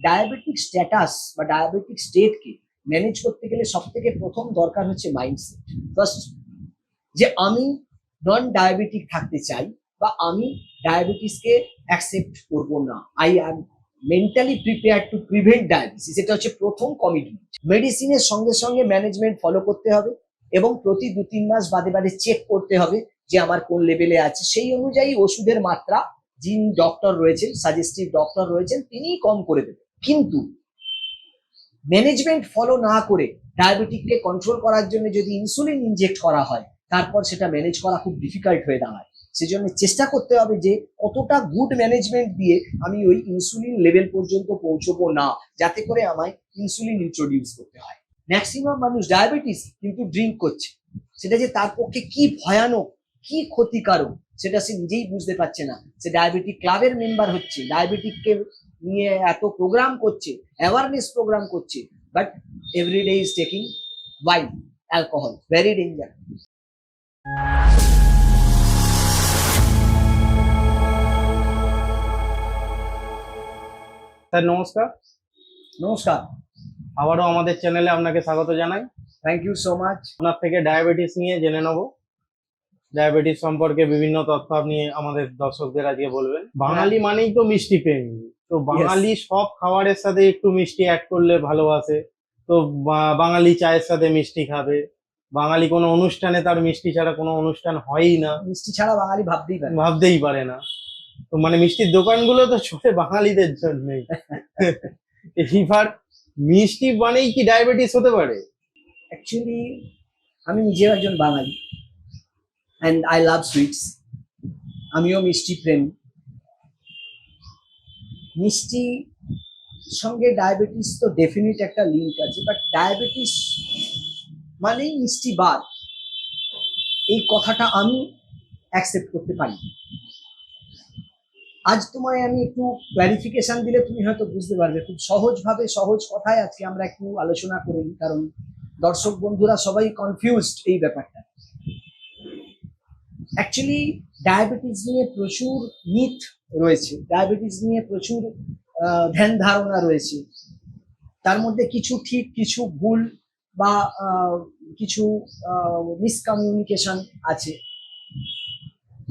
Diabetic status বা diabetic স্টেটকে manage করতে গেলে সব থেকে প্রথম দরকার হচ্ছে মাইন্ডসেট ফার্স্ট যে আমি নন ডায়াবেটিক থাকতে চাই বা আমি ডায়াবেটিসকে অ্যাকসেপ্ট করব না। I am mentally prepare to prevent diabetes এটা হচ্ছে প্রথম কমিটমেন্ট মেডিসিনের সঙ্গে সঙ্গে ম্যানেজমেন্ট ফলো করতে হবে এবং প্রতি দু তিন মাস বাদে বাদে চেক করতে হবে যে আমার কোন লেভেলে আছে। সেই অনুযায়ী ওষুধের মাত্রা যিনি ডক্টর রয়েছেন সাজেস্টিভ ডক্টর রয়েছেন, তিনিই কম করে দেবেন। কিন্তু ম্যানেজমেন্ট ফলো না করে ডায়াবেটিককে কন্ট্রোল করার জন্য যদি ইনসুলিন ইনজেক্ট করা হয়, তারপর সেটা ম্যানেজ করা খুব ডিফিকাল্ট হয়ে দাঁড়ায়। সেজন্য চেষ্টা করতে হবে যে কতটা গুড ম্যানেজমেন্ট দিয়ে আমি ওই ইনসুলিন লেভেল পর্যন্ত পৌঁছবো না, যাতে করে আমায় ইনসুলিন ইন্ট্রোডিউস করতে হয়। ম্যাক্সিমাম মানুষ ডায়াবেটিস কিন্তু ড্রিঙ্ক করছে। সেটা যে তার পক্ষে কি ভয়ানক, কি ক্ষতিকারক, সেটা সে নিজেই বুঝতে পারছে না। সে ডায়াবেটিক ক্লাবের মেম্বার হচ্ছে ডায়াবেটিককে নিয়ে এত প্রোগ্রাম করছে অ্যাওয়ারনেস প্রোগ্রাম করছে but everyday is taking wine alcohol very danger sir নমস্কার। নমস্কার। আবারও আমাদের চ্যানেলে আপনাকে স্বাগত জানাই। থ্যাংক ইউ সো মাচ আপনার থেকে ডায়াবেটিস নিয়ে জেনে নেব। ডায়াবেটিস সম্পর্কে বিভিন্ন তথ্য আপনি আমাদের দর্শকদের আজকে বলবেন। বাঙালি মানেই তো মিষ্টি প্রেমী। তো বাঙালি সব খাবারের সাথে একটু মিষ্টি অ্যাড করলে ভালোবাসে। তো বাঙালি চায়ের সাথে মিষ্টি খাবে। বাঙালি কোনো অনুষ্ঠানে তার মিষ্টি ছাড়া কোনো অনুষ্ঠান হয়ই না। মিষ্টি ছাড়া বাঙালি ভাবতেই পারে ভাবতেই পারে না। তো মানে মিষ্টির দোকানগুলো তো চলে বাঙালিদের জন্যই। এইবার মিষ্টি মানেই কি ডায়াবেটিস হতে পারে? অ্যাকচুয়ালি আমি নিজেও একজন বাঙালি। অ্যান্ড আই লাভ সুইটস আমিও মিষ্টি প্রেম। মিষ্টি সঙ্গে ডায়াবেটিস তো ডেফিনিট একটা লিঙ্ক আছে বাট ডায়াবেটিস মানেই মিষ্টি বাদ। এই কথাটা আমি অ্যাকসেপ্ট করতে পারি আজ তোমায় আমি একটু ক্লারিফিকেশন দিলে তুমি হয়তো বুঝতে পারবে, খুব সহজভাবে সহজ কথায় আজকে আমরা একটু আলোচনা করে, কারণ দর্শক বন্ধুরা সবাই কনফিউজড এই ব্যাপারটা। অ্যাকচুয়ালি ডায়াবেটিস নিয়ে প্রচুর মিথ রয়েছে। ডায়াবেটিস নিয়ে প্রচুর ধ্যান ধারণা রয়েছে। তার মধ্যে কিছু ঠিক, কিছু ভুল বা কিছু মিসকমিউনিকেশন আছে।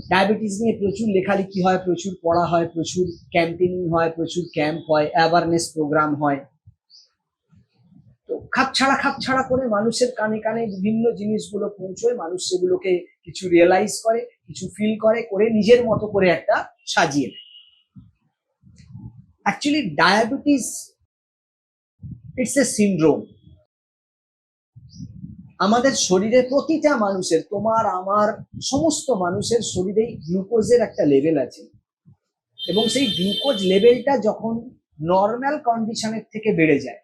ডায়াবেটিস নিয়ে প্রচুর লেখালেখি হয়, প্রচুর পড়া হয়, প্রচুর ক্যাম্পেনিং হয়, প্রচুর ক্যাম্প হয় অ্যাওয়ারনেস প্রোগ্রাম হয়। খাপ ছাড়া খাপ ছাড়া করে মানুষের কানে কানে বিভিন্ন জিনিসগুলো পৌঁছয়, মানুষ সেগুলোকে কিছু রিয়েলাইজ করে, কিছু ফিল করে করে নিজের মতো করে একটা সাজিয়ে দেয় actually diabetes it's a syndrome আমাদের শরীরে প্রতিটা মানুষের, তোমার, আমার, সমস্ত মানুষের শরীরেই গ্লুকোজের একটা লেভেল আছে। এবং সেই গ্লুকোজ লেভেলটা যখন নর্মাল কন্ডিশনের থেকে বেড়ে যায়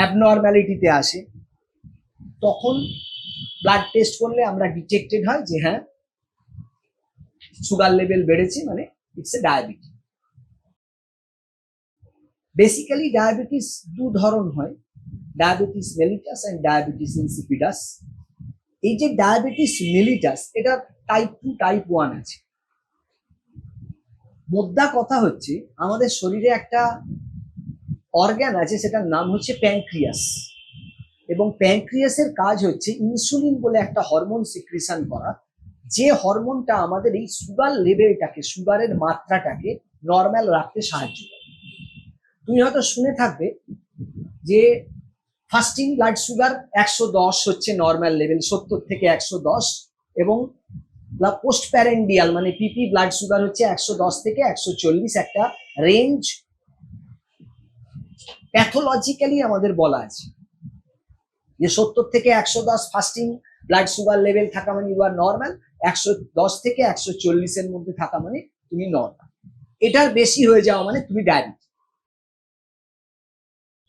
অ্যাবনর্ম্যালিটিতে আসে, তখন ব্লাড টেস্ট করলে আমরা ডিটেক্টেড হয় যে হ্যাঁ সুগার লেভেল বেড়েছে মানে it's a diabetes basically diabetes দু ধরন হয় diabetes mellitus and diabetes insipidus এই যে ডায়াবেটিস মেলিটাস এটা টাইপ টু টাইপ ওয়ান আছে। মোদ্দা কথা হচ্ছে, আমাদের শরীরে একটা অর্গ্যান আছে, সেটার নাম হচ্ছে প্যানক্রিয়াস এবং প্যানক্রিয়াসের কাজ হচ্ছে ইনসুলিন বলে একটা হরমোন সিক্রিশন করা, যে হরমোনটা আমাদের এই সুগার লেভেলটাকে সুগারের মাত্রাটাকে নর্মাল রাখতে সাহায্য করে। তুমি হয়তো শুনে থাকবে যে ফাস্টিং ব্লাড সুগার একশো দশ হচ্ছে নর্মাল লেভেল সত্তর থেকে একশো দশ, এবং পোস্ট প্যারেন্ডিয়াল মানে পিপি ব্লাড সুগার হচ্ছে একশো দশ থেকে একশো চল্লিশ, একটা রেঞ্জ প্যাথোলজিক্যালি আমাদের বলা আছে। যে সত্তর থেকে একশো দশ ফাস্টিং ব্লাড সুগার লেভেল থাকা মানে ইউ আর নর্মাল একশো দশ থেকে একশো চল্লিশের মধ্যে থাকা মানে তুমি নর্মাল এটার বেশি হয়ে যাওয়া মানে তুমি ডায়াবেটিস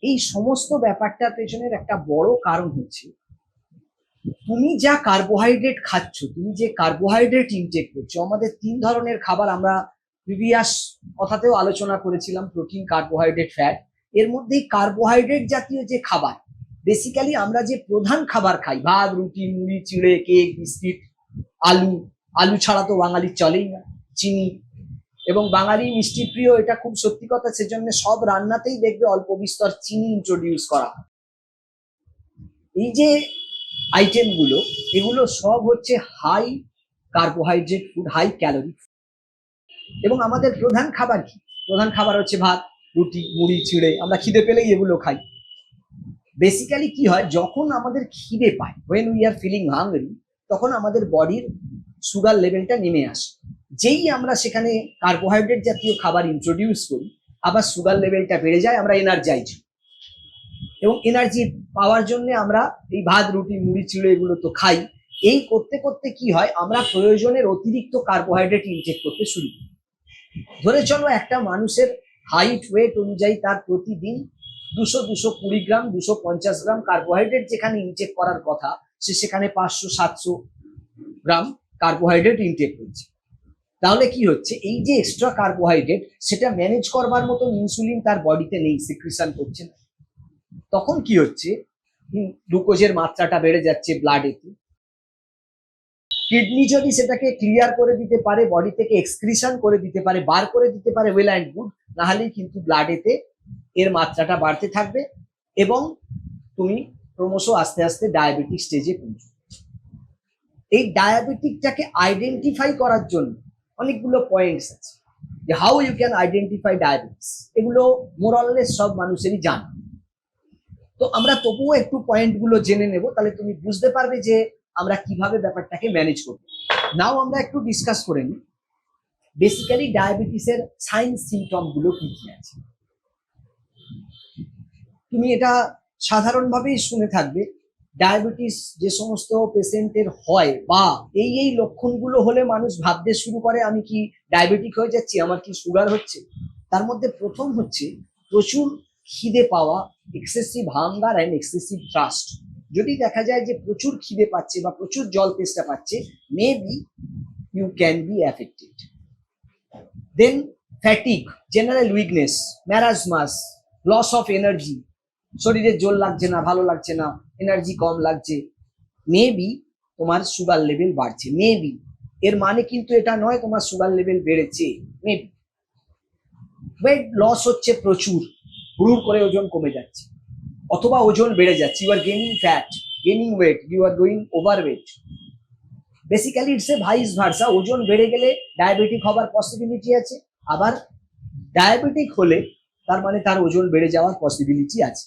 এই সমস্ত ব্যাপারটার পেছনের একটা বড় কারণ হচ্ছে, তুমি যা কার্বোহাইড্রেট খাচ্ছ, তুমি যে কার্বোহাইড্রেট ইনটেক করছ, আমাদের তিন ধরনের খাবার আমরা প্রিভিয়াস কথাতেও আলোচনা করেছিলাম প্রোটিন কার্বোহাইড্রেট ফ্যাট এর মধ্যেই কার্বোহাইড্রেট জাতীয় যে খাবার বেসিক্যালি আমরা যে প্রধান খাবার খাই, ভাত, রুটি, মুড়ি, চিড়ে, কেক, বিস্কিট, আলু আলু ছাড়া তো বাঙালি চলেই না, চিনি, এবং বাঙালি মিষ্টি প্রিয় এটা খুব সত্যি কথা, সেজন্য সব রান্নাতেই দেখবে অল্প বিস্তর চিনি ইন্ট্রোডিউস করা। এই যে আইটেমগুলো এগুলো সব হচ্ছে high carbohydrate food high calorie এবং আমাদের প্রধান খাবার কি প্রধান খাবার হচ্ছে ভাত রুটি, মুড়ি চিড়ে আমরা খিদে পেলেই এগুলো খাই। বেসিক্যালি কি হয়, যখন আমাদের খিদে পায় when we are feeling hungry তখন আমাদের বডির সুগার লেভেলটা নেমে আসে। যেই আমরা সেখানে কার্বোহাইড্রেট জাতীয় খাবার ইন্ট্রোডিউস করি, আবার সুগার লেভেলটা বেড়ে যায়, আমরা এনার্জাইজ এবং এনার্জি পাওয়ার জন্য আমরা এই ভাত, রুটি, মুড়ি চিড়ে এগুলো তো খাই। এই করতে করতে কি হয়, আমরা প্রয়োজনের অতিরিক্ত কার্বোহাইড্রেট ইনটেক করতে শুরু করি। ধরে চলো একটা মানুষের হাইট ওয়েট অনুযায়ী তার প্রতিদিন দুশো দুশো কুড়ি গ্রাম, দুশো পঞ্চাশ গ্রাম কার্বোহাইড্রেট যেখানে ইনটেক করার কথা, সে সেখানে পাঁচশো, সাতশো গ্রাম কার্বোহাইড্রেট ইনটেক করছে তাহলে কি হচ্ছে? এই যে এক্সট্রা কার্বোহাইড্রেট সেটা ম্যানেজ করবার মতো ইনসুলিন তার বডিতে নেই সিক্রিশন করছে না। তখন কি হচ্ছে? গ্লুকোজের মাত্রাটা বেড়ে যাচ্ছে ব্লাডেতে কিডনি যদি সেটাকে ক্লিয়ার করে দিতে পারে বডি থেকে এক্সক্রিশন করে দিতে পারে, বার করে দিতে পারে ওয়েল অ্যান্ড গুড নাহলেই কিন্তু ব্লাডেতে এর মাত্রাটা বাড়তে থাকবে এবং তুমি ক্রমশ আস্তে আস্তে ডায়াবেটিক স্টেজে পৌঁছবে। এই ডায়াবেটিকটাকে আইডেন্টিফাই করার জন্য অনেকগুলো পয়েন্টস আছে যে how you can identify diabetes এগুলো মোরাললেস সব মানুষেরই জানা। তো আমরা তবুও একটু পয়েন্টগুলো জেনে নেব, তাহলে তুমি বুঝতে পারবে যে আমরা কীভাবে ব্যাপারটাকে ম্যানেজ করব। নাও আমরা একটু ডিসকাস করে নিই বেসিক্যালি ডায়াবেটিসের সাইন সিমটমগুলো কি কি আছে? তুমি এটা সাধারণভাবেই শুনে থাকবে ডায়াবেটিস যে সমস্ত পেশেন্টের হয় বা এই এই লক্ষণগুলো হলে মানুষ ভাবতে শুরু করে, আমি কি ডায়াবেটিক হয়ে যাচ্ছি, আমার কি সুগার হচ্ছে? তার মধ্যে প্রথম হচ্ছে প্রচুর খিদে পাওয়া excessive hunger and excessive thirst যদি দেখা যায় যে প্রচুর খিদে পাচ্ছে বা প্রচুর জল তেষ্টা পাচ্ছে maybe you can be affected then fatigue general weakness marasmus loss of energy শরীরে জোর লাগছে না, ভালো লাগছে না এনার্জি কম লাগছে। মেবি তোমার সুগার লেভেল বাড়ছে মেবি এর মানে কিন্তু এটা নয় তোমার সুগার লেভেল বেড়েছে মেবি ওয়েট লস হচ্ছে প্রচুর হুড়ুর করে ওজন কমে যাচ্ছে। অথবা ওজন বেড়ে যাচ্ছে। You are gaining fat gaining weight you are going over weight basically it's a vice versa ওজন বেড়ে গেলে ডায়াবেটিক হবার পসিবিলিটি আছে, আবার ডায়াবেটিক হলে তার মানে তার ওজন বেড়ে যাওয়ার পসিবিলিটি আছে।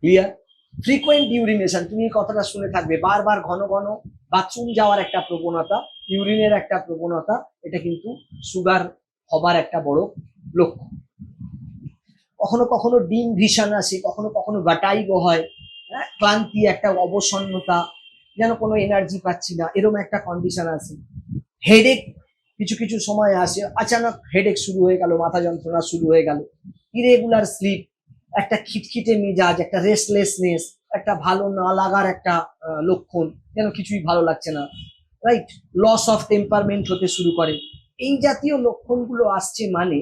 ক্লিয়ার ফ্রিকোয়েন্ট ইউরিনেশন তুমি এই কথাটা শুনে থাকবে। বারবার ঘন ঘন বাথরুম যাওয়ার একটা প্রবণতা ইউরিনের একটা প্রবণতা, এটা কিন্তু সুগার হবার একটা বড় লক্ষ্য। কখনো কখনো ডিম ভিশন আসে, কখনো কখনো গাটাইগো হয় হ্যাঁ? ক্লান্তি একটা অবসন্নতা, যেন কোনো এনার্জি পাচ্ছি না এরকম একটা কন্ডিশন আছে। হেডেক কিছু কিছু সময় আসে, আচানক হেডেক শুরু হয়ে গেল, মাথা যন্ত্রণা শুরু হয়ে গেল ইরেগুলার স্লিপ একটা খিটখিটে মেজাজ, একটা রেস্টলেসনেস একটা ভালো না লাগার একটা লক্ষণ, যেন কিছুই ভালো লাগছে না রাইট লস অফ টেম্পারমেন্ট হতে শুরু করে। এই জাতীয় লক্ষণগুলো আসছে মানে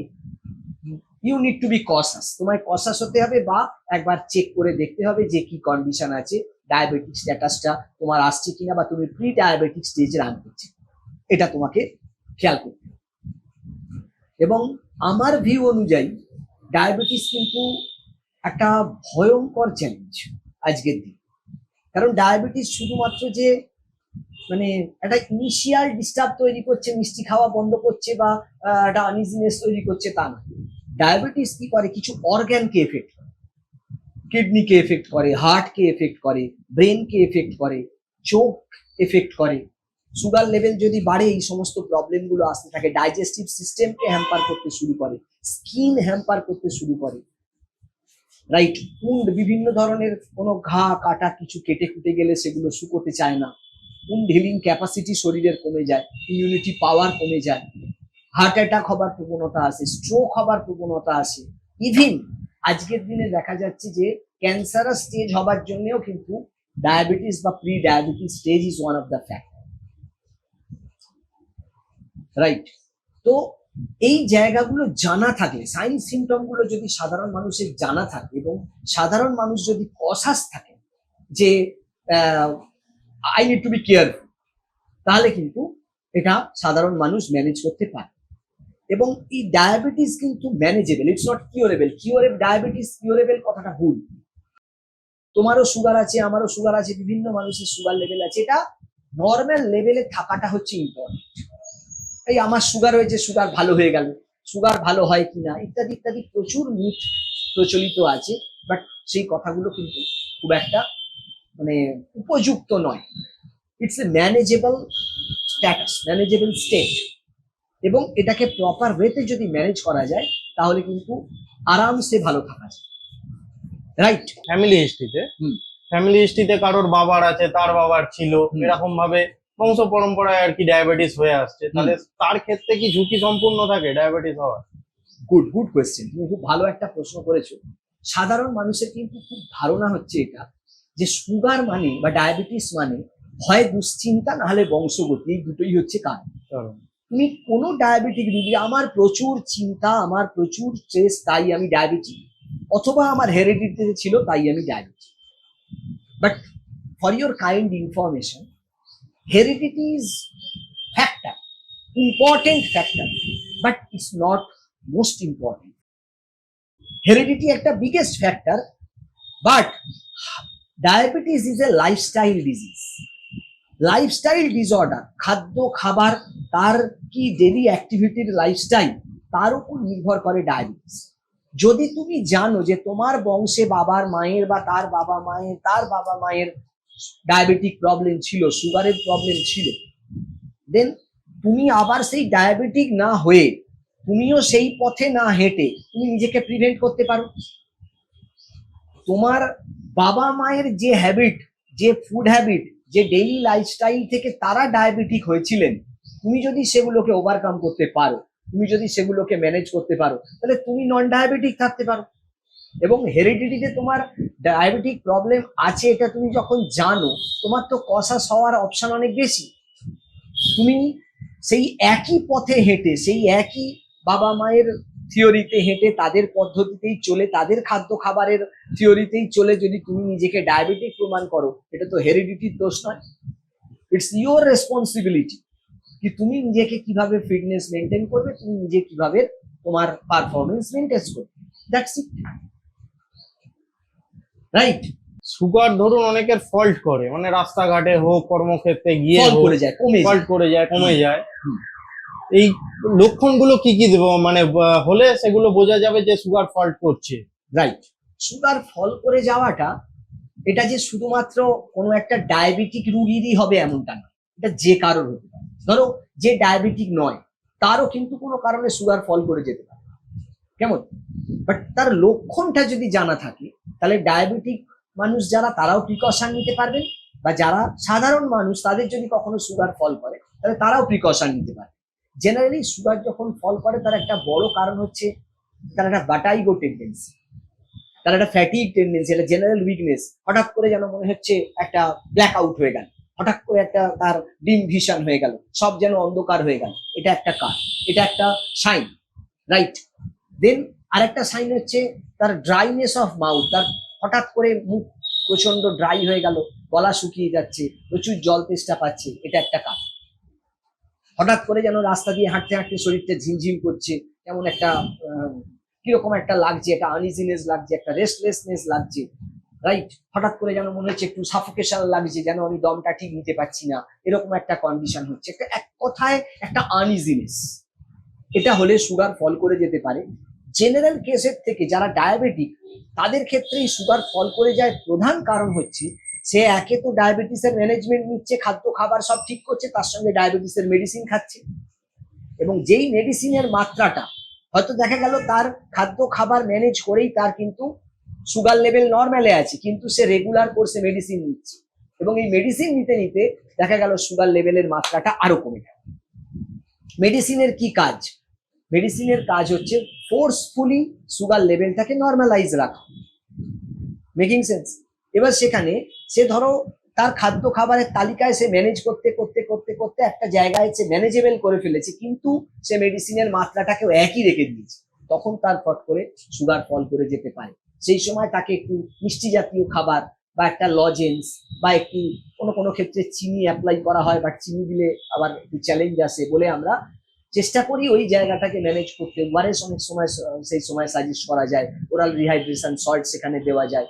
you need to be cautious তোমায় কসাস হতে হবে বা একবার চেক করে দেখতে হবে যে কি কন্ডিশন আছে ডায়াবেটিক স্ট্যাটাসটা তোমার আসছে কিনা বা তুমি প্রি ডায়াবেটিক স্টেজে রান করছে। এটা তোমাকে খেয়াল করতে হবে। এবং আমার ভিউ অনুযায়ী ডায়াবেটিস কিন্তু একটা ভয়ঙ্কর চ্যালেঞ্জ আজকের দিন। কারণ ডায়াবেটিস শুধুমাত্র যে মানে একটা ইনিশিয়াল ডিস্টার্ব তৈরি করছে, মিষ্টি খাওয়া বন্ধ করছে বা একটা আনইজিনেস তৈরি করছে তা না ডায়াবেটিস কি করে? কিছু অর্গ্যানকে এফেক্ট করে। কিডনিকে এফেক্ট করে হার্টকে এফেক্ট করে ব্রেনকে এফেক্ট করে চোখ এফেক্ট করে। সুগার লেভেল যদি বাড়ে, এই সমস্ত প্রবলেমগুলো আসতে থাকে। ডাইজেস্টিভ সিস্টেমকে হ্যাম্পার করতে শুরু করে। স্কিন হ্যাম্পার করতে শুরু করে। রাইট উন্ড বিভিন্ন ধরনের কোনো ঘা, কাটা কিছু কেটে কুটে গেলে সেগুলো শুকোতে চায় না। উন্ড হিলিং ক্যাপাসিটি শরীরের কমে যায় ইমিউনিটি পাওয়ার কমে যায়। হার্ট অ্যাটাক হবার প্রবণতা আছে স্ট্রোক হবার প্রবণতা আছে। ইভিন আজকের দিনে দেখা যাচ্ছে যে ক্যান্সারাস স্টেজ হবার জন্যও কিন্তু ডায়াবেটিস বা pre diabetes stage is one of the factor right তো এই জায়গাগুলো জানা থাকলে সাইন সিমটমগুলো যদি সাধারণ মানুষের জানা থাকে এবং সাধারণ মানুষ যদি কসাস থাকে যে I need to be careful তাহলে কিন্তু এটা সাধারণ মানুষ ম্যানেজ করতে পারে। এবং এই ডায়াবেটিস কিন্তু manageable it's not curable curable diabetes curable কথাটা ভুল। তোমারও সুগার আছে, আমারও সুগার আছে, বিভিন্ন মানুষের সুগার লেভেল আছে। এটা নর্মাল লেভেলে থাকাটা হচ্ছে ইম্পর্টেন্ট এই আমার সুগার হয়েছে সুগার ভালো হয়ে গেল। সুগার ভালো হয় কিনা ইত্যাদি ইত্যাদি প্রচুর মিথ প্রচলিত আছে। বাট সেই কথাগুলো কিন্তু খুব একটা মানে উপযুক্ত নয়। It's a manageable status manageable state এবং এটাকে প্রপার ওয়েতে যদি ম্যানেজ করা যায় তাহলে কিন্তু আরামসে ভালো থাকা যায়। রাইট ফ্যামিলি হিস্ট্রিতে ফ্যামিলি হিস্ট্রিতে কারোর বাবার আছে তার বাবার ছিল। এরকম ভাবে বংশ পরম্পরায় আর কি ডায়াবেটিস হয়ে আসছে। তাহলে তার ক্ষেত্রে কি ঝুঁকি সম্পূর্ণ থাকে ডায়াবেটিস হওয়ার? গুড গুড কোয়েশ্চেন তুমি খুব ভালো একটা প্রশ্ন করেছ। সাধারণ মানুষের কিন্তু খুব ধারণা হচ্ছে এটা যে সুগার মানে বা ডায়াবেটিস মানে হয় দুশ্চিন্তা না হলে বংশগতি এই দুটোই হচ্ছে কারণ। তুমি কোনো ডায়াবেটিক রুগী, আমার প্রচুর চিন্তা, আমার প্রচুর স্ট্রেস তাই আমি ডায়াবেটিক অথবা আমার হেরিডিটিতে ছিল, তাই আমি diabetic but for your kind information heredity is factor important factor but it's not most important heredity একটা biggest factor but diabetes is a lifestyle disease lifestyle disorder খাদ্য, খাবার, তার কি ডেলি অ্যাক্টিভিটির লাইফস্টাইল তার উপর নির্ভর করে ডায়াবেটিস যদি তুমি জানো যে তোমার বংশে বাবার মায়ের বা তার বাবা মায়ের, তার বাবা মায়ের ডায়াবেটিক প্রবলেম ছিল সুগারের প্রবলেম ছিল দেন তুমি আবার সেই ডায়াবেটিক না হয়ে, তুমিও সেই পথে না হেঁটে, তুমি নিজেকে প্রিভেন্ট করতে পারো। তোমার বাবা মায়ের যে হ্যাবিট যে ফুড হ্যাবিট যে ডেইলি লাইফস্টাইল থেকে তারা ডায়াবেটিক হয়েছিলেন, তুমি যদি সেগুলোকে ওভারকাম করতে পারো, তুমি যদি সেগুলোকে ম্যানেজ করতে পারো, তাহলে তুমি নন ডায়াবেটিক থাকতে পারো। এবং হেরিডিটিতে তোমার ডায়াবেটিক প্রবলেম আছে, এটা তুমি যখন জানো, তোমার তো কষাস হওয়ার অপশন অনেক বেশি। তুমি সেই একই পথে হেঁটে, সেই একই বাবা মায়ের থিওরিতে হেঁটে তাদের পদ্ধতিতেই চলে তাদের খাদ্য খাবারের থিওরিতেই চলে যদি তুমি নিজেকে ডায়াবেটিক প্রমাণ করো এটা তো হেরিডিটির দোষ নয়। ইটস ইউর রেসপন্সিবিলিটি কি তুমি নিজেকে কীভাবে ফিটনেস মেনটেন করবে তুমি নিজে কীভাবে তোমার পারফরমেন্স মেনটেন করবে। দ্যাটস ইট রাইট সুগার ধরুন অনেকের ফল্ট করে মানে রাস্তাঘাটে হোক কর্মক্ষেত্রে গিয়ে ফল হোক, করে যায় কমে যায়। ফল্ট করে যায় কমে যায়। এই লক্ষণগুলো কি কি দেবো? মানে হলে সেগুলো বোঝা যাবে যে সুগার ফল্ট করছে। রাইট সুগার ফল করে যাওয়াটা, এটা যে শুধুমাত্র কোনো একটা ডায়াবেটিক রুগীরই হবে এমনটা না। এটা যে কারোর হতে পারে। ধরো, যে ডায়াবেটিক নয়, তারও কিন্তু কোনো কারণে সুগার ফল করে যেতে পারে। কেমন? বাট তার লক্ষণটা যদি জানা থাকে, তাহলে ডায়াবেটিক মানুষ যারা, তারাও প্রিকশন নিতে পারবেন। বা যারা সাধারণ মানুষ, তাদের যদি কখনো সুগার ফল করে, তাহলে তারাও প্রিকশন নিতে পারে জেনারেলি সুগার যখন ফল করে, তার একটা বড় কারণ হচ্ছে তার একটা বাটাইগো টেন্ডেন্সি তার একটা ফ্যাটিক টেন্ডেন্সি একটা জেনারেল উইকনেস হঠাৎ করে যেন মনে হচ্ছে একটা ব্ল্যাক আউট হয়ে গেল। হঠাৎ করে একটা তার ডিম ভিশন হয়ে গেল। সব যেন অন্ধকার হয়ে গেল। এটা একটা কার এটা একটা সাইন রাইট দেন আরেকটা সাইন হচ্ছে তার ড্রাইনেস অফ মাউথ তার হঠাৎ করে মুখ প্রচণ্ড ড্রাই হয়ে গেল। গলা শুকিয়ে যাচ্ছে। প্রচুর জল তেষ্টা পাচ্ছে। এটা একটা কাজ হঠাৎ করে যেন রাস্তা দিয়ে হাঁটতে হাঁটতে শরীরটা ঝিমঝিম করছে, কেমন একটা কীরকম একটা লাগছে, একটা আনইজিনেস লাগছে, একটা রেস্টলেসনেস লাগছে রাইট হঠাৎ করে যেন মনে হচ্ছে একটু সাফোকেশন লাগছে, যেন আমি দমটা ঠিক নিতে পারছি না, এরকম একটা কন্ডিশন হচ্ছে। একটা, এক কথায় একটা আনইজিনেস এটা হলে সুগার ফল করে যেতে পারে। জেনারেল কেসের থেকে যারা ডায়াবেটিক তাদের ক্ষেত্রেই সুগার ফল করে যায় প্রধান কারণ হচ্ছে সে একে তো ডায়াবেটিসের ম্যানেজমেন্ট নিচ্ছে, খাদ্য, খাবার সব ঠিক করছে, তার সঙ্গে ডায়াবেটিসের মেডিসিন খাচ্ছে। এবং যেই মেডিসিনের মাত্রাটা, হয়তো দেখা গেল তার খাদ্য, খাবার ম্যানেজ করেই তার কিন্তু সুগার লেভেল নর্মালে আছে, কিন্তু সে রেগুলার কোর্সে মেডিসিন নিচ্ছে। এবং এই মেডিসিন নিতে নিতে দেখা গেল সুগার লেভেলের মাত্রাটা আরও কমে গেল। মেডিসিনের কি কাজ? মেডিসিনের কাজ হচ্ছে ফোর্সফুলি সুগার লেভেলটাকে নর্মালাইজ রাখা। মেকিং সেন্স এবার সেখানে সে ধরো তার খাদ্য খাবারের তালিকায় সে ম্যানেজ করতে করতে করতে করতে একটা জায়গায় সে ম্যানেজেবল করে ফেলেছে। কিন্তু সে মেডিসিনের মাত্রাটাকেও একই রেখে দিয়েছে। তখন তার ফট করে সুগার ফল করে যেতে পারে। সেই সময় তাকে একটু মিষ্টি জাতীয় খাবার বা একটা লজেন্স বা একটু কোনো কোনো ক্ষেত্রে চিনি অ্যাপ্লাই করা হয় বা চিনি দিলে আবার একটু চ্যালেঞ্জ আসে বলে আমরা চেষ্টা করি ওই জায়গাটাকে ম্যানেজ করতে। ওয়ারেস অনেক সময় সেই সময় সাজেস্ট করা যায়। ওরাল রিহাইড্রেশন সল্ট সেখানে দেওয়া যায়।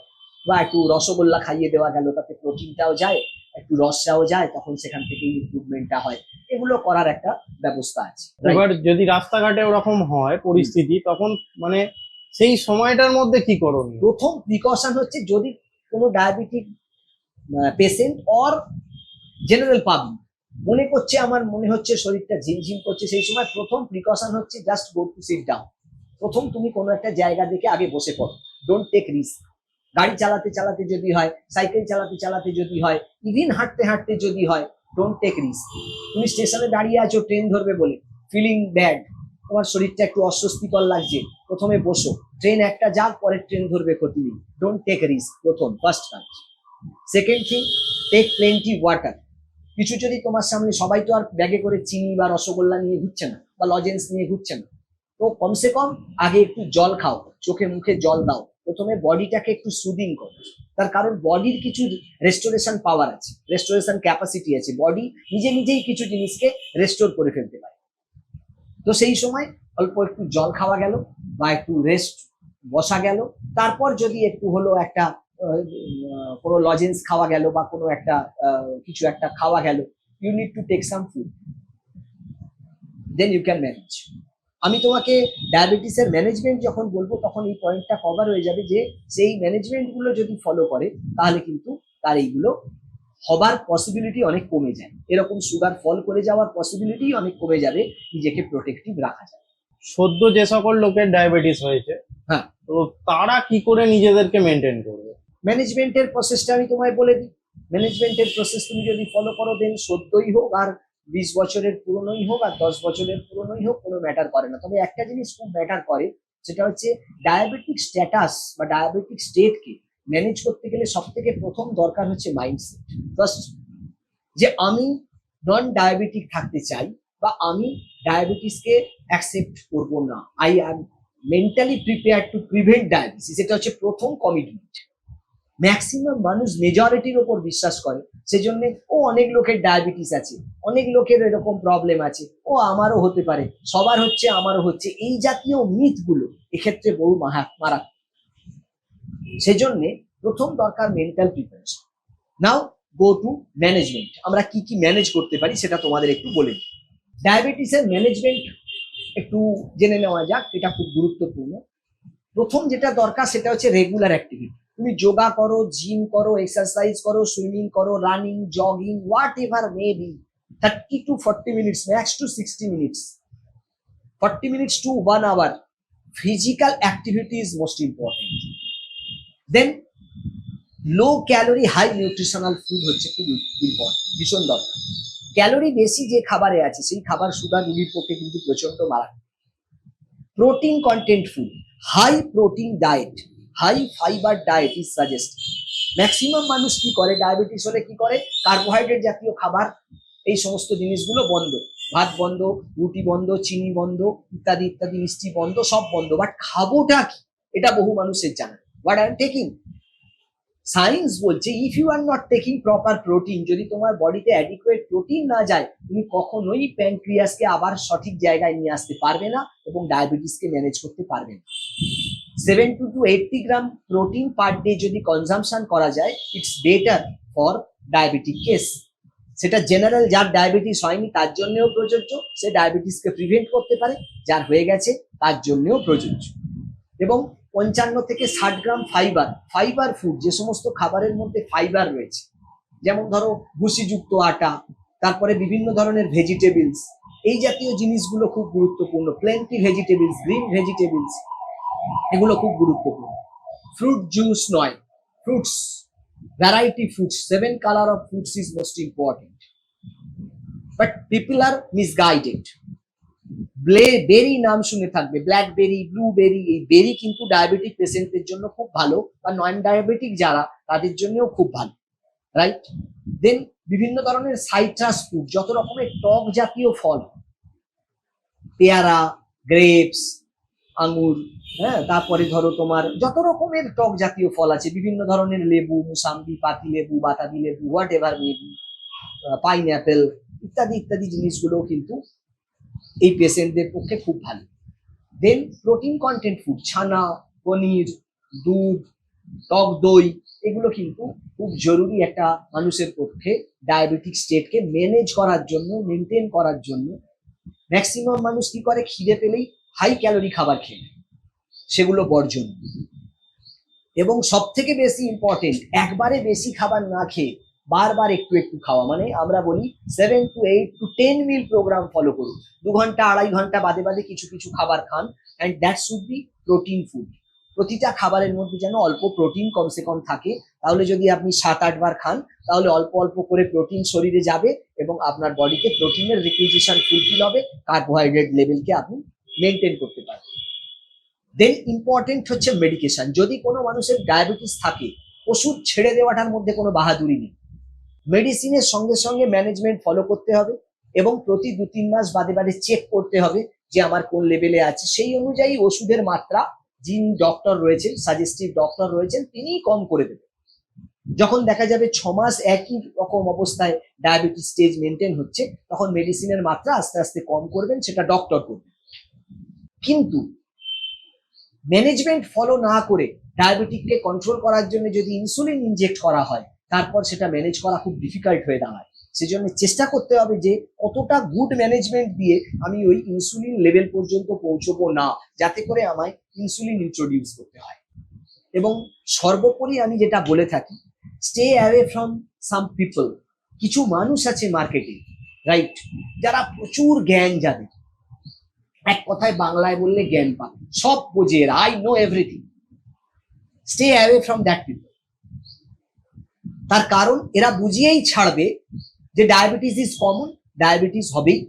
বা একটু রসগোল্লা খাইয়ে দেওয়া গেল তাতে প্রোটিনটাও যায় একটু রসটাও যায় তখন সেখান থেকে ইমপ্রুভমেন্টটা হয়। এগুলো করার একটা ব্যবস্থা আছে। এবার যদি রাস্তাঘাটে ওরকম হয় পরিস্থিতি তখন মানে সেই সময়টার মধ্যে কি করণীয়? প্রথম প্রিকশন হচ্ছে যদি কোনো diabetic patient or general public মনে করছে আমার মনে হচ্ছে শরীরটা ঝিমঝিম করছে সেই সময় প্রথম প্রিকশন হচ্ছে just go to sit down প্রথম তুমি কোনো একটা জায়গা দেখে আগে বসে পড়ো। ডোন্ট টেক রিস্ক গাড়ি চালাতে চালাতে যদি হয়, সাইকেল চালাতে চালাতে যদি হয় ইভিন হাঁটতে হাঁটতে যদি হয় ডোন্ট টেক রিস্ক তুমি স্টেশনে দাঁড়িয়ে আছো ট্রেন ধরবে বলে ফিলিং ব্যাড তোমার শরীরটা একটু অস্বস্তিকর লাগছে, প্রথমে বসো। ট্রেন একটা যাক পরে ট্রেন ধরবে ক্ষতি নেই ডোন্ট টেক রিস্ক প্রথম ফার্স্ট কাজ। Second thing take plenty water কিছু যদি তোমার সামনে, সবাই তো আর ব্যাগে করে চিনি বা রসগোল্লা নিয়ে ঘুরছে না, বা লজেন্স নিয়ে ঘুরছে না। তো কমসে কম আগে একটু জল খাও, চোখে মুখে জল দাও। প্রথমে বডিটাকে একটু সুদিং করো। তার কারণ বডির কিছু রেস্টোরেশন পাওয়ার আছে রেস্টোরেশন ক্যাপাসিটি আছে। বডি নিজে নিজেই কিছু জিনিসকে রেস্টোর করে ফেলতে পারে। তো সেই সময় অল্প একটু জল খাওয়া গেল বা একটু রেস্ট বসা গেল। তারপর যদি একটু হলো একটা কোনো লজেন্স খাওয়া গেল বা কোনো একটা কিছু একটা খাওয়া গেল you need to take some food then you can manage আমি তোমাকে ডায়াবেটিসের ম্যানেজমেন্ট যখন বলব তখন এই পয়েন্টটা কভার হয়ে যাবে যে সেই ম্যানেজমেন্টগুলো যদি ফলো করে তাহলে কিন্তু তার এইগুলো হবার পসিবিলিটি অনেক কমে যায়। এরকম সুগার ফল করে যাওয়ার পসিবিলিটি অনেক কমে যাবে নিজেকে প্রোটেক্টিভ রাখা যায়। সদ্য যে সকল লোকের ডায়াবেটিস হয়েছে হ্যাঁ। তো তারা কি করে নিজেদেরকে মেনটেন করবে? ম্যানেজমেন্টের প্রসেসটা আমি তোমায় বলে দিই। ম্যানেজমেন্টের প্রসেস তুমি যদি ফলো করো দেন সদ্যই হোক আর বিশ বছরের পুরনোই হোক আর দশ বছরের পুরনোই হোক, কোনো ম্যাটার করে না। তবে একটা জিনিস খুব ম্যাটার করে, সেটা হচ্ছে ডায়াবেটিক স্ট্যাটাস বা ডায়াবেটিক স্টেটকে ম্যানেজ করতে গেলে সব থেকে প্রথম দরকার হচ্ছে মাইন্ডসেট ফার্স্ট যে আমি নন ডায়াবেটিক থাকতে চাই বা আমি ডায়াবেটিসকে অ্যাকসেপ্ট করব না। I am mentally prepare to prevent diabetes এটা হচ্ছে প্রথম কমিটমেন্ট ম্যাক্সিমাম মানুষ মেজরিটির ওপর বিশ্বাস করে। সেজন্য ও অনেক লোকের ডায়াবেটিস আছে, অনেক লোকের এরকম প্রবলেম আছে, ও আমারও হতে পারে, সবার হচ্ছে, আমারও হচ্ছে, এই জাতীয় মিথগুলো এক্ষেত্রে বহু মারাত্মক। সেজন্যে প্রথম দরকার mental preparation now go to management আমরা কি কি ম্যানেজ করতে পারি সেটা তোমাদের একটু বলে দিই। ডায়াবেটিসের ম্যানেজমেন্ট একটু জেনে নেওয়া যাক, এটা খুব গুরুত্বপূর্ণ। প্রথম যেটা দরকার সেটা হচ্ছে রেগুলার অ্যাক্টিভিটি তুমি যোগা করো জিম করো এক্সারসাইজ করো সুইমিং করো running jogging whatever may be thirty to forty minutes max to sixty minutes forty minutes to one hour physical activity is most important then low calorie high nutritional food হচ্ছে খুব important ভীষণ দরকার। Calorie বেশি যে খাবারে আছে, সেই খাবার সুগার রুগীর পক্ষে কিন্তু প্রচণ্ড মারাত্মক। Protein content food high protein diet high fibre diet is suggest maximum মানুষ কি করে? ডায়াবেটিস হলে কি করে? কার্বোহাইড্রেট জাতীয় খাবার, এই সমস্ত জিনিসগুলো বন্ধ। ভাত বন্ধ, রুটি বন্ধ, চিনি বন্ধ, ইত্যাদি ইত্যাদি, মিষ্টি বন্ধ, সব বন্ধ। বাট খাবোটা কি? এটা বহু মানুষের জানা। But I am taking science বলছে if you are not taking proper protein যদি তোমার বডিতে অ্যাডিকুয়েট প্রোটিন না যায়, তুমি কখনোই প্যানক্রিয়াসকে আবার সঠিক জায়গায় নিয়ে আসতে পারবে না এবং ডায়াবেটিসকে ম্যানেজ করতে পারবে না। Seven to to eighty gram protein per day যদি কনজামশন করা যায় it's better for diabetic case সেটা জেনারেল যার ডায়াবেটিস হয়নি, তার জন্যও প্রযোজ্য। সে ডায়াবেটিসকে প্রিভেন্ট করতে পারে, যার হয়ে গেছে, তার জন্যও প্রযোজ্য। এবং পঞ্চান্ন থেকে ষাট গ্রাম ফাইবার ফাইবার ফুড যে সমস্ত খাবারের মধ্যে ফাইবার রয়েছে। যেমন ধরো, ভুসিযুক্ত আটা, তারপরে বিভিন্ন ধরনের ভেজিটেবলস এই জাতীয় জিনিসগুলো খুব গুরুত্বপূর্ণ। প্লেন্টি ভেজিটেবলস গ্রিন ভেজিটেবলস এগুলো খুব গুরুত্বপূর্ণ। ফ্রুট জুস নয় fruits variety fruits seven colour of fruits is most important but people are misguided blueberry নাম শুনে থাকবে ব্ল্যাকবেরি ব্লুবেরি এই বেরি কিন্তু ডায়াবেটিক পেশেন্টদের জন্য খুব ভালো, বা নন ডায়াবেটিক যারা, তাদের জন্যও খুব ভালো রাইট দেন বিভিন্ন ধরনের সাইট্রাস ফুড যত রকমের টক জাতীয় ফল, পেয়ারা গ্রেপস আঙুর হ্যাঁ? তারপরে ধরো তোমার যত রকমের টক জাতীয় ফল আছে, বিভিন্ন ধরনের লেবু, মুসাম্বি, পাতি লেবু, বাতাবি লেবু হোয়াট এভার মেবি পাইনঅ্যাপেল ইত্যাদি ইত্যাদি জিনিসগুলো কিন্তু এই পেশেন্টদের পক্ষে খুব ভালো। দেন প্রোটিন কন্টেন্ট ফুড ছানা, পনির, দুধ, টক দই, এগুলো কিন্তু খুব জরুরি একটা মানুষের পক্ষে ডায়াবেটিক স্টেটকে ম্যানেজ করার জন্য মেনটেন করার জন্য। ম্যাক্সিমাম মানুষ কি করে? খিদে পেলেই হাই ক্যালোরি খাবার খেয়ে। সেগুলো বর্জন। এবং সব থেকে বেশি ইম্পর্টেন্ট একবারে বেশি খাবার না খেয়ে বারবার একটু একটু খাওয়া। মানে আমরা বলি seven to eight to ten meal programme follow করুন। দু ঘণ্টা, আড়াই ঘণ্টা বাদে বাদে কিছু কিছু খাবার খান। And that should be protein food প্রতিটা খাবারের মধ্যে যেন অল্প প্রোটিন কমসে কম থাকে। তাহলে যদি আপনি সাত, আট বার খান, তাহলে অল্প অল্প করে প্রোটিন শরীরে যাবে এবং আপনার বডিতে প্রোটিনের রিকুইজিশন ফুলফিল হবে। কার্বোহাইড্রেট লেভেলকে আপনি মেনটেন করতে পারবেন দেন ইম্পর্টেন্ট হচ্ছে মেডিকেশন যদি কোনো মানুষের ডায়াবেটিস থাকে, ওষুধ ছেড়ে দেওয়াটার মধ্যে কোনো বাহাদুরি নেই। মেডিসিনের সঙ্গে সঙ্গে ম্যানেজমেন্ট ফলো করতে হবে এবং প্রতি দু তিন মাস বাদে বাদে চেক করতে হবে যে আমার কোন লেভেলে আছে। সেই অনুযায়ী ওষুধের মাত্রা, যিনি ডক্টর রয়েছেন সাজেস্টিভ ডক্টর রয়েছেন, তিনিই কম করে দেবেন। যখন দেখা যাবে ছ মাস একই রকম অবস্থায় ডায়াবেটিস স্টেজ মেনটেন হচ্ছে, তখন মেডিসিনের মাত্রা আস্তে আস্তে কম করবেন, সেটা ডক্টর করবেন। কিন্তু ম্যানেজমেন্ট ফলো না করে ডায়াবেটিককে কন্ট্রোল করার জন্য যদি ইনসুলিন ইনজেক্ট করা হয়, তারপর সেটা ম্যানেজ করা খুব ডিফিকাল্ট হয়ে দাঁড়ায়। সেজন্য চেষ্টা করতে হবে যে কতটা গুড ম্যানেজমেন্ট দিয়ে আমি ওই ইনসুলিন লেভেল পর্যন্ত পৌঁছবো না, যাতে করে আমায় ইনসুলিন ইন্ট্রোডিউস করতে হয়। এবং সর্বোপরি আমি যেটা বলে থাকি stay away from some people কিছু মানুষ আছে মার্কেটে রাইট যারা প্রচুর জ্ঞান যাদের এক কথায় বাংলায় বললে জ্ঞান পাবে সব বোঝে I know everything stay away from that people তার কারণ, এরা বুঝিয়েই ছাড়বে যে ডায়াবেটিস ইজ কমন ডায়াবেটিস হবেই।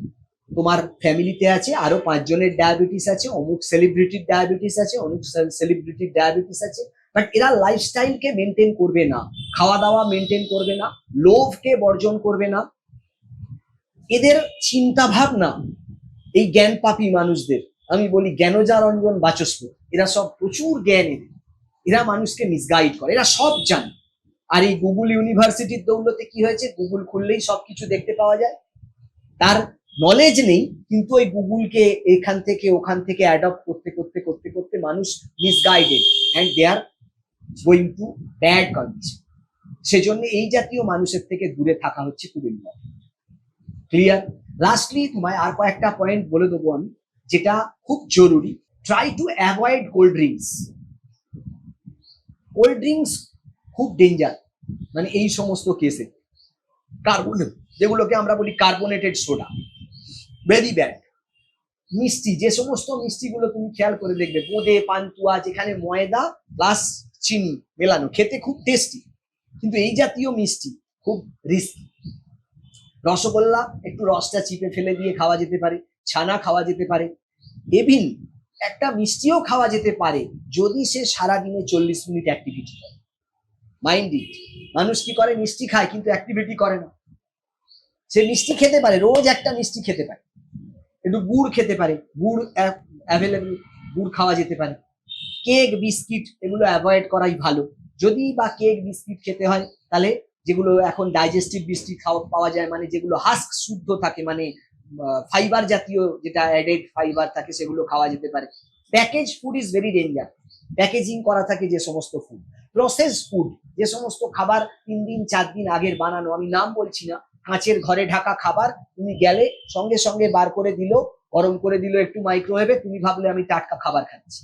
তোমার ফ্যামিলিতে আছে, আরও পাঁচজনের ডায়াবেটিস আছে, অমুক সেলিব্রিটির ডায়াবেটিস আছে, অমুক সেলিব্রিটির ডায়াবেটিস আছে। বাট এরা লাইফস্টাইলকে মেনটেন করবে না। খাওয়া দাওয়া মেনটেন করবে না। লোভকে বর্জন করবে না। এদের চিন্তা ভাবনা এই জ্ঞান পাপী মানুষদের, আমি বলি জ্ঞানজারঞ্জন বাচস্পতি, এরা সব প্রচুর জ্ঞান। এদের এরা মানুষকে মিসগাইড করে, এরা সব জানে। আর এই গুগল ইউনিভার্সিটির দৌলতে কি হয়েছে? গুগল খুললেই সবকিছু দেখতে পাওয়া যায়। তার নলেজ নেই, কিন্তু ওই গুগলকে এখান থেকে ওখান থেকে অ্যাডপ্ট করতে করতে করতে করতে মানুষ misguided and they are going to bad condition সেজন্য এই জাতীয় মানুষের থেকে দূরে থাকা হচ্ছে খুব ইম্পর্টেন্ট ক্লিয়ার লাস্টলি তোমায় আর কয়েকটা পয়েন্ট বলে দেবো আমি, যেটা খুব জরুরি। Try to avoid cold drinks cold drinks খুব ডেঞ্জার মানে এই সমস্ত কেসে কার্বন যেগুলোকে আমরা বলি কার্বোনেটেড সোডা ভেরি ব্যাড মিষ্টি, যে সমস্ত মিষ্টিগুলো তুমি খেয়াল করে দেখবে, বোঁদে, পান্তুয়া, যেখানে ময়দা প্লাস চিনি মেলানো, খেতে খুব টেস্টি কিন্তু এই জাতীয় মিষ্টি খুব রিস্কি রসগোল্লা একটু রসটা চিপে ফেলে দিয়ে খাওয়া যেতে পারে, ছানা খাওয়া যেতে পারে। এভিন একটা মিষ্টিও খাওয়া যেতে পারে যদি সে সারাদিনে চল্লিশ মিনিট অ্যাক্টিভিটি করে। মাইন্ড ইট মানুষ কি করে? মিষ্টি খায় কিন্তু অ্যাক্টিভিটি করে না। সে মিষ্টি খেতে পারে, রোজ একটা মিষ্টি খেতে পারে। একটু গুড় খেতে পারে, গুড় অ্যাভেলেবল গুড় খাওয়া যেতে পারে। কেক, বিস্কিট এগুলো অ্যাভয়েড করাই ভালো। যদি বা কেক, বিস্কিট খেতে হয় তাহলে যেগুলো এখন ডাইজেস্টিভ বিস্কিট খাওয়া পাওয়া যায় মানে যেগুলো হাস্ক শুদ্ধ থাকে মানে ফাইবার জাতীয় যেটা অ্যাডেড ফাইবার থাকে, সেগুলো খাওয়া যেতে পারে। Package food is very danger packaging করা থাকে যে সমস্ত ফুড প্রসেস ফুড যে সমস্ত খাবার তিন দিন, চার দিন আগের বানানো, আমি নাম বলছি না, কাঁচের ঘরে ঢাকা খাবার, তুমি গেলে, সঙ্গে সঙ্গে বার করে দিল, গরম করে দিল একটু মাইক্রোওয়েভে তুমি ভাবলে আমি টাটকা খাবার খাচ্ছি।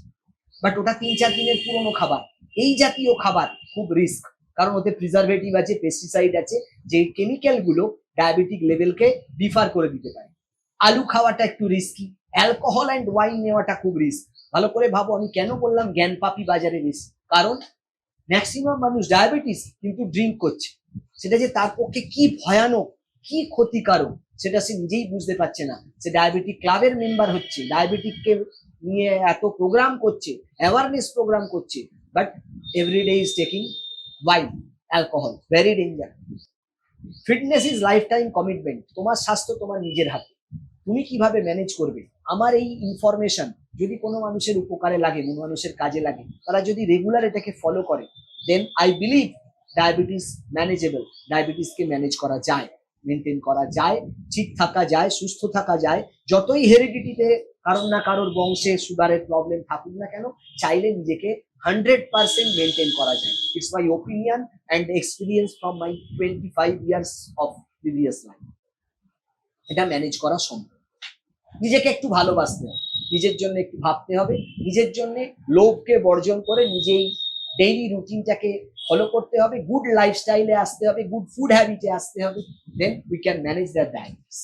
বাট ওটা তিন চার দিনের পুরনো খাবার। এই জাতীয় খাবার খুব রিস্ক কারণ ওতে প্রিজারভেটিভ আছে পেস্টিসাইড আছে, যে কেমিক্যালগুলো ডায়াবেটিক লেভেলকে ডিফার করে দিতে পারে। আলু খাওয়াটা একটু রিস্কি অ্যালকোহল অ্যান্ড ওয়াইন নেওয়াটা খুব রিস্ক ভালো করে ভাবো, আমি কেন বললাম জ্ঞানপাপি বাজারে রিস্ক কারণ ম্যাক্সিমাম মানুষ ডায়াবেটিস কিন্তু ড্রিঙ্ক করছে। সেটা যে তার পক্ষে কি ভয়ানক, কি ক্ষতিকারক, সেটা সে নিজেই বুঝতে পারছে না। সে ডায়াবেটিক ক্লাবের মেম্বার হচ্ছে ডায়াবেটিককে নিয়ে এত প্রোগ্রাম করছে অ্যাওয়ারনেস প্রোগ্রাম করছে but everyday is taking wine alcohol very danger fitness is life time commitment তোমার স্বাস্থ্য তোমার নিজের হাতে। তুমি কীভাবে ম্যানেজ করবে? আমার এই ইনফরমেশন যদি কোনো মানুষের উপকারে লাগে, কোনো মানুষের কাজে লাগে, তারা যদি রেগুলার এটাকে ফলো করে then I believe diabetes manageable ডায়াবেটিসকে manage করা যায়। মেনটেন করা যায়, ঠিক থাকা যায়, সুস্থ থাকা যায়। যতই হেরিডিটিতে কারোর না কারোর বংশে সুগারের প্রবলেম থাকুক না কেন, চাইলে নিজেকে হান্ড্রেড পার্সেন্ট মেনটেন করা যায়। It's my opinion and experience from my twenty five years of previous life এটা ম্যানেজ করা সম্ভব। নিজেকে একটু ভালোবাসতে হবে। নিজের জন্য একটু ভাবতে হবে। নিজের জন্য লোভকে বর্জন করে নিজেই ডেইলি রুটিনটাকে ফলো করতে হবে গুড লাইফস্টাইলে আসতে হবে গুড ফুড হ্যাবিটে আসতে হবে then we can manage the diabetes